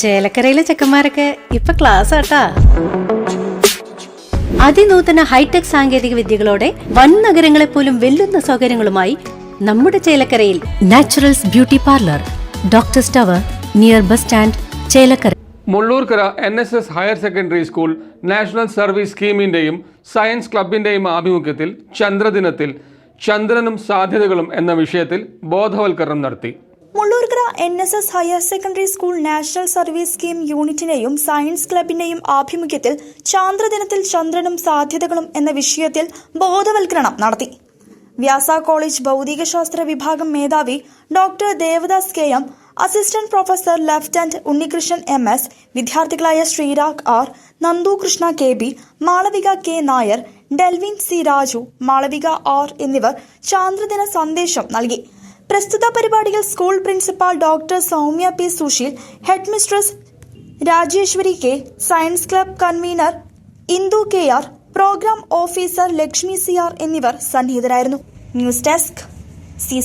ചേലക്കരയിലെ ചെക്കന്മാരൊക്കെ ഇപ്പൊ ക്ലാസ് ആട്ടാ. അതിനൂതന ഹൈടെക് സാങ്കേതിക വിദ്യകളോടെ വൻ നഗരങ്ങളെ പോലും വെല്ലുന്ന സൗകര്യങ്ങളുമായി നമ്മുടെ ചേലക്കരയിൽ naturals beauty parlour doctor tower near bus stand Chelakkara. Mullurkara N S S higher secondary school national service സ്കീമിന്റെയും science ക്ലബിന്റെയും ആഭിമുഖ്യത്തിൽ ചന്ദ്രദിനത്തിൽ ചന്ദ്രനും സാധ്യതകളും എന്ന വിഷയത്തിൽ ബോധവൽക്കരണം നടത്തി. Mullurkara N S S higher secondary school national service scheme യൂണിറ്റിനെയും science ക്ലബിന്റെയും ആഭിമുഖ്യത്തിൽ ചാന്ദ്രദിനത്തിൽ ചന്ദ്രനും സാധ്യതകളും എന്ന വിഷയത്തിൽ ബോധവൽക്കരണം നടത്തി. വ്യാസ കോളേജ് ഭൗതികശാസ്ത്ര വിഭാഗം മേധാവി doctor Devadas K M assistant professor lieutenant Unnikrishnan M S വിദ്യാർത്ഥികളായ Sreerag R Nandu Krishna K B Malavika K Nair Delvin C Raju Malavika R എന്നിവർ ചാന്ദ്രദിന സന്ദേശം നൽകി. പ്രസ്തുത പരിപാടിയിൽ school principal doctor Soumya P Susheel head mistress Rajeswari K science club convener Indu K R programme officer Lakshmi C R എന്നിവർ സന്നിഹിതരായിരുന്നു. News desk C